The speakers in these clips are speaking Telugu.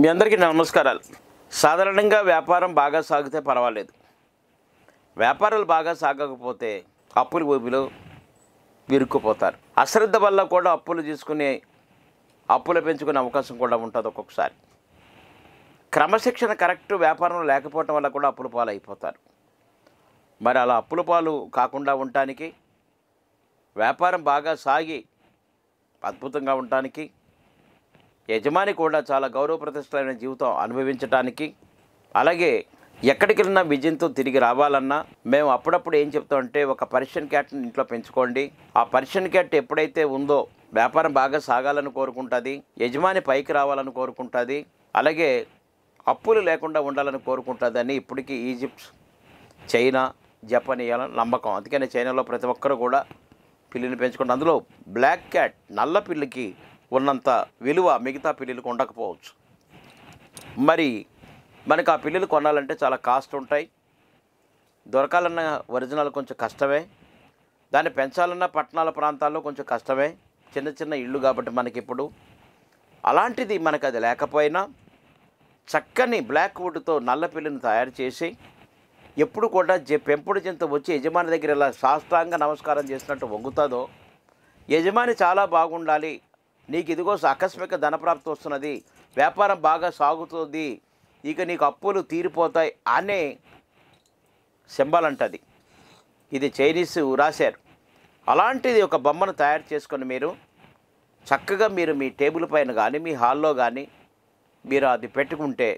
మీ అందరికీ నమస్కారాలు. సాధారణంగా వ్యాపారం బాగా సాగితే పర్వాలేదు. వ్యాపారాలు బాగా సాగకపోతే అప్పుల ఊబిలో విరుక్కుపోతారు. అశ్రద్ధ వల్ల కూడా అప్పులు తీసుకునే అప్పులు పెంచుకునే అవకాశం కూడా ఉంటుంది ఒక్కొక్కసారి. క్రమశిక్షణ కరెక్ట్ వ్యాపారం లేకపోవటం వల్ల కూడా అప్పుల పాలు అయిపోతారు మరి అలా అప్పుల పాలు కాకుండా ఉండటానికి వ్యాపారం బాగా సాగి అద్భుతంగా ఉండటానికి యజమాని కూడా చాలా గౌరవ ప్రతిష్టమైన జీవితం అనుభవించటానికి అలాగే ఎక్కడికి వెళ్ళినా విజయంతో తిరిగి రావాలన్నా మేము అప్పుడప్పుడు ఏం చెప్తామంటే ఒక పర్షియన్ క్యాట్ని ఇంట్లో పెంచుకోండి. ఆ పర్షియన్ క్యాట్ ఎప్పుడైతే ఉందో వ్యాపారం బాగా సాగాలని కోరుకుంటుంది యజమాని పైకి రావాలని కోరుకుంటుంది అలాగే అప్పులు లేకుండా ఉండాలని కోరుకుంటుందని ఇప్పటికీ ఈజిప్ట్ చైనా జపాన్ ఇవ్వాలని నమ్మకం. అందుకనే చైనాలో ప్రతి ఒక్కరు కూడా పిల్లిని పెంచుకుంటారు అందులో బ్లాక్ క్యాట్ నల్ల పిల్లికి ఉన్నంత విలువ మిగతా పిల్లులకు ఉండకపోవచ్చు. మరి మనకు ఆ పిల్లులు కొనాలంటే చాలా కాస్ట్ ఉంటాయి. దొరకాలన్న ఒరిజినల్ కొంచెం కష్టమే. దాన్ని పెంచాలన్న పట్టణాల ప్రాంతాల్లో కొంచెం కష్టమే. చిన్న చిన్న ఇళ్ళు కాబట్టి మనకి ఇప్పుడు అలాంటిది మనకు అది లేకపోయినా చక్కని బ్లాక్ వుడ్తో నల్ల పిల్లిని తయారు చేసి ఎప్పుడు కూడా జ పెంపుడు జంతువు వచ్చి యజమాని దగ్గర ఇలా సాష్టాంగ నమస్కారం చేసినట్టు వంగుతుందో యజమాని చాలా బాగుండాలి. నీకు ఇదిగో ఆకస్మిక ధనప్రాప్తి వస్తున్నది. వ్యాపారం బాగా సాగుతుంది. ఇక నీకు అప్పులు తీరిపోతాయి అనే సింబల్ అంటది ఇది చైనీస్ రాశారు. అలాంటిది ఒక బొమ్మను తయారు చేసుకొని మీరు చక్కగా మీరు మీ టేబుల్ పైన కానీ మీ హాల్లో కానీ మీరు అది పెట్టుకుంటే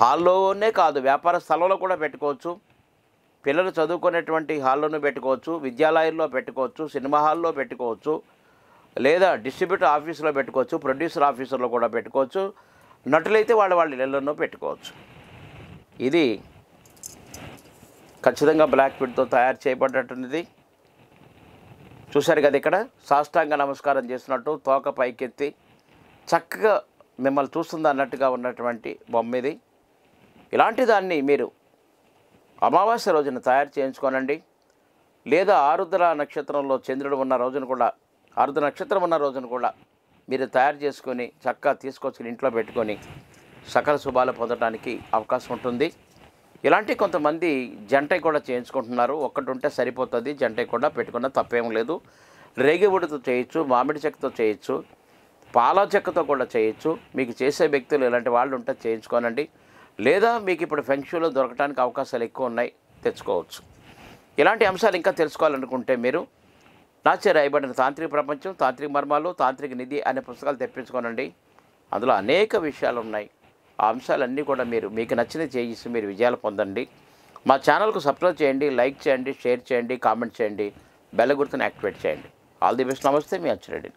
హాల్లోనే కాదు వ్యాపార స్థలంలో కూడా పెట్టుకోవచ్చు. పిల్లలు చదువుకునేటువంటి హాల్లోనూ పెట్టుకోవచ్చు విద్యాలయాల్లో పెట్టుకోవచ్చు సినిమా హాల్లో పెట్టుకోవచ్చు. లేదా డిస్ట్రిబ్యూటర్ ఆఫీసులో పెట్టుకోవచ్చు ప్రొడ్యూసర్ ఆఫీసులో కూడా పెట్టుకోవచ్చు నటులైతే వాళ్ళ వాళ్ళ ఇళ్ళలోనూ పెట్టుకోవచ్చు. ఇది ఖచ్చితంగా బ్లాక్ పిట్తో తయారు చేయబడ్డటువంటిది చూశారు కదా ఇక్కడ సాష్టాంగ నమస్కారం చేసినట్టు తోక పైకెత్తి చక్కగా మిమ్మల్ని చూస్తుంది అన్నట్టుగా ఉన్నటువంటి బొమ్మ ఇది. ఇలాంటి దాన్ని మీరు అమావాస్య రోజున తయారు చేయించుకోనండి. లేదా ఆరుద్ర నక్షత్రంలో చంద్రుడు ఉన్న రోజున కూడా ఆరుద్ర నక్షత్రం ఉన్న రోజున కూడా మీరు తయారు చేసుకొని చక్కగా తీసుకొచ్చి ఇంట్లో పెట్టుకొని సకల శుభాలు పొందడానికి అవకాశం ఉంటుంది. ఇలాంటి కొంతమంది జంటై కూడా చేయించుకుంటున్నారు. ఒక్కటి ఉంటే సరిపోతుంది. జంటై కూడా పెట్టుకున్న తప్పేం లేదు. రేగివుడితో చేయొచ్చు మామిడి చెక్కతో చేయొచ్చు పాల చెక్కతో కూడా చేయొచ్చు. మీకు చేసే వ్యక్తులు ఇలాంటి వాళ్ళు ఉంటే చేయించుకోనండి. లేదా మీకు ఇప్పుడు ఫెంక్షన్లో దొరకడానికి అవకాశాలు ఎక్కువ ఉన్నాయి తెచ్చుకోవచ్చు. ఇలాంటి అంశాలు ఇంకా తెలుసుకోవాలనుకుంటే మీరు నాచే రాయబడిన తాంత్రిక ప్రపంచం తాంత్రిక మర్మాలు తాంత్రిక నిధి అనే పుస్తకాలు తెప్పించుకోనండి. అందులో అనేక విషయాలు ఉన్నాయి. ఆ అంశాలన్నీ కూడా మీరు మీకు నచ్చినవి చేయిస్తూ మీరు విజయాలు పొందండి. మా ఛానల్కు సబ్స్క్రైబ్ చేయండి లైక్ చేయండి షేర్ చేయండి కామెంట్ చేయండి బెల్ల గుర్తుని యాక్టివేట్ చేయండి. All the best. నమస్తే మీ అచ్చిరెడ్డి